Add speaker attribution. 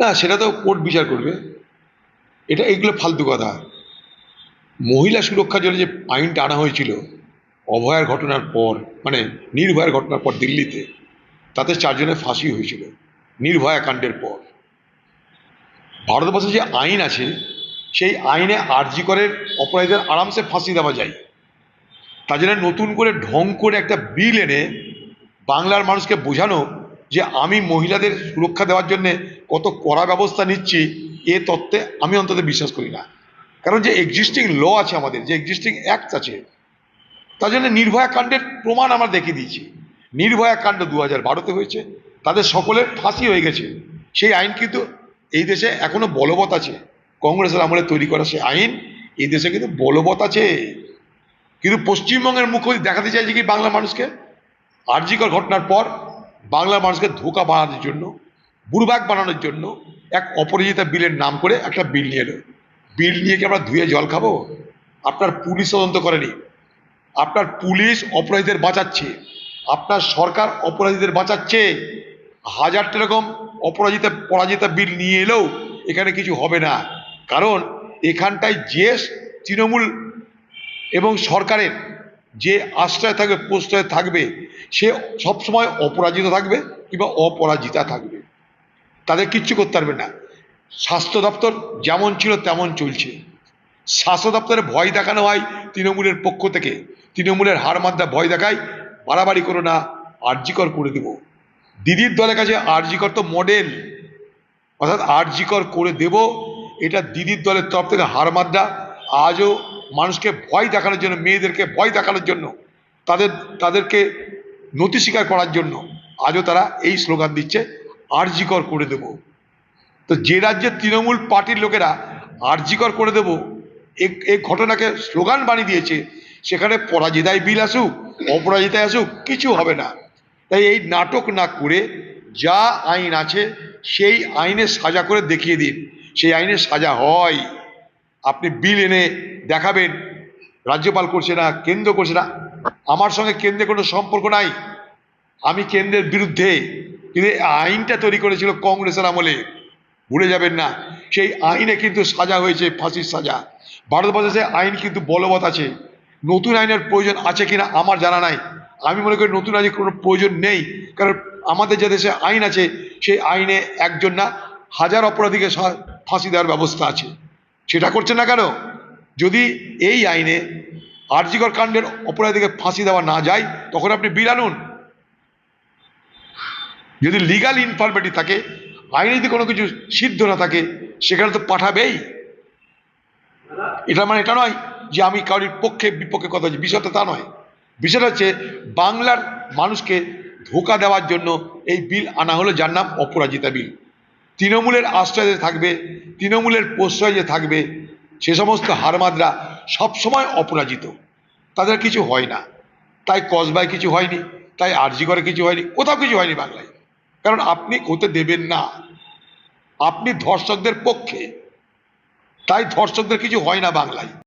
Speaker 1: না, সেটা তো কোর্ট বিচার করবে। এটা এগুলো ফালতু কথা। মহিলা সুরক্ষার জন্য যে আইনটা আনা হয়েছিল, অভয়ার ঘটনার পর মানে নির্ভয়ার ঘটনার পর দিল্লিতে, তাতে চারজনের ফাঁসি হয়েছিল, নির্ভয়া কাণ্ডের পর। ভারতবর্ষে যে আইন আছে, সেই আইনে আরজি করে অপরাধীদের আরামসে ফাঁসি দেওয়া যায়। তার জন্য নতুন করে ঢং করে একটা বিল এনে বাংলার মানুষকে বোঝানো যে আমি মহিলাদের সুরক্ষা দেওয়ার জন্য কত কড়া ব্যবস্থা নিচ্ছি, এ তত্ত্বে আমি অন্তত বিশ্বাস করি না। কারণ যে এক্সিস্টিং ল আছে আমাদের, যে এক্সিস্টিং অ্যাক্ট আছে, তার জন্য নির্ভয়া কাণ্ডের প্রমাণ আমরা দেখিয়ে দিয়েছি। নির্ভয়া কাণ্ড দু হাজার বারোতে হয়েছে, তাদের সকলের ফাঁসি হয়ে গেছে। সেই আইন কিন্তু এই দেশে এখনও বলবৎ আছে। কংগ্রেসের আমলে তৈরি করা সেই আইন, এই দেশে কিন্তু বলবৎ আছে। কিন্তু পশ্চিমবঙ্গের মুখ্যমন্ত্রী দেখাতে চাইছে কি বাংলা মানুষকে? আরজিকর ঘটনার পর বাংলা মানুষকে ধোকা বানানোর জন্য বুড়বাক বানানোর জন্য এক অপরাজিতা বিলের নাম করে একটা বিল নিয়ে এলো। বিল নিয়ে কি আমরা ধুয়ে জল খাব? আপনার পুলিশ তদন্ত করেনি। আপনার পুলিশ অপরাধীদের বাঁচাচ্ছে। আপনার সরকার অপরাধীদের বাঁচাচ্ছে। হাজারটা রকম অপরাজিতা, পরাজিতা বিল নিয়ে এলেও এখানে কিছু হবে না। কারণ এখানটায় যে তৃণমূল এবং সরকারের যে আশ্রয় থাকবে, প্রশ্রয় থাকবে, সে সবসময় অপরাজিত থাকবে কিংবা অপরাজিতা থাকবে। তাদের কিচ্ছু করতে পারবে না। স্বাস্থ্য দপ্তর যেমন ছিল তেমন চলছে। স্বাস্থ্য দপ্তরে ভয় দেখানো হয় তৃণমূলের পক্ষ থেকে। তৃণমূলের হার মাদ্রা ভয় দেখায়, বাড়াবাড়ি করো না, আর্জিকর করে দেব। দিদির দলের কাছে আর্জিকর তো মডেল অর্থাৎ আর্জিকর করে দেব, এটা দিদির দলের তরফ থেকে হার মাদ্রা আজও মানুষকে ভয় দেখানোর জন্য, মেয়েদেরকে ভয় দেখানোর জন্য, তাদের, তাদেরকে নতি স্বীকার করার জন্য আজও তারা এই স্লোগান দিচ্ছে, আর্জিকর করে দেব। তো যে রাজ্যে তৃণমূল পার্টির লোকেরা আর্জিকর করে দেব এই ঘটনাকে স্লোগান বানিয়ে দিয়েছে, সেখানে পরাজিতায় বিল আসুক, অপরাজিতায় আসুক, কিছু হবে না। তাই এই নাটক না করে যা আইন আছে, সেই আইনে সাজা করে দেখিয়ে দিন। সেই আইনে সাজা হয়। আপনি বিল এনে দেখাবেন, রাজ্যপাল করছে না, কেন্দ্র করছে না, আমার সঙ্গে কেন্দ্রে কোনো সম্পর্ক নাই। আমি কেন্দ্রের বিরুদ্ধে, কিন্তু আইনটা তৈরি করেছিল কংগ্রেসের আমলে। ভুলে যাবেন না, সেই আইনে কিন্তু সাজা হয়েছে, ফাঁসির সাজা। ভারতবর্ষে আইন কিন্তু বলবৎ আছে। নতুন আইনের প্রয়োজন আছে কিনা আমার জানা নাই। আমি মনে করি নতুন আইনের কোনো প্রয়োজন নেই, কারণ আমাদের যে দেশে আইন আছে, সেই আইনে একজন না, হাজার অপরাধীকে ফাঁসি দেওয়ার ব্যবস্থা আছে। সেটা করছে না কেন? যদি এই আইনে আর্জিকর কাণ্ডের অপরাধীকে ফাঁসি দেওয়া না যায়, তখন আপনি বিল আনুন। যদি লিগাল ইনফরমেটি থাকে আইনে যদি কোনো কিছু সিদ্ধ না থাকে, সেখানে তো পাঠাবেই। এটা মানে এটা নয় যে আমি কারোর পক্ষে, বিপক্ষে কথা বলছি। বিষয়টা তা নয়। বিষয়টা হচ্ছে বাংলার মানুষকে ধোকা দেওয়ার জন্য এই বিল আনা হলো, যার নাম অপরাজিতা বিল। তৃণমূলের আশ্রয় থাকবে তৃণমূলের প্রশ্রয় যে থাকবে, সে সমস্ত হারমাদরা সবসময় অপরাজিত। তাদের কিছু হয় না। তাই কসবায় কিছু হয়নি, তাই আরজি করে কিছু হয়নি, কোথাও কিছু হয়নি বাংলায়। কারণ আপনি হতে দেবেন না। আপনি ধর্ষকদের পক্ষে। তাই ধর্ষকদের কিছু হয় না বাংলায়।